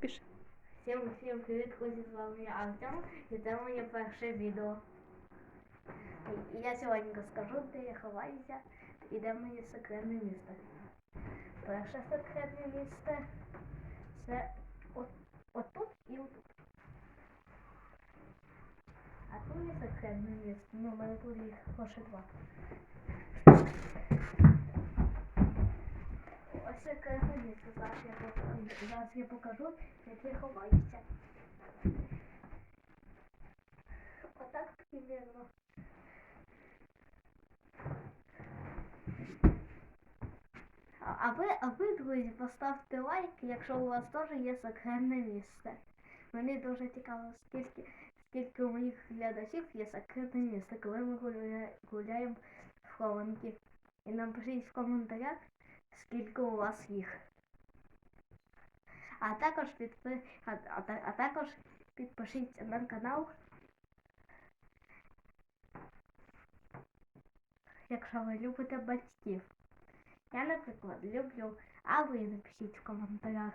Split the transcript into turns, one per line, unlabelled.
спіши.
Всім всім привіт, друзі, з вами я Артем, і це моє перше відео. Я сьогодні розкажу, де я ховаюся і де моє секретне місце. Перше секретне місце це от, отут і отут. А тут є секретне місце. Ну, в мене тут їх лише два. Ось секретне місце. Зараз зараз я покажу, як я ховаюся. Отак примерно. А ви, а ви, друзі, поставте лайк, якщо у вас теж є секретне місце. Мені дуже цікаво, скільки, скільки у моїх глядачів є секретне місце, коли ми гуляє- гуляємо в хованки. І напишіть в коментарях, скільки у вас їх. А також підпи... а, а, а також підпишіться на канал. Якщо ви любите батьків. Я, наприклад, люблю, а ви напишіть в коментарях.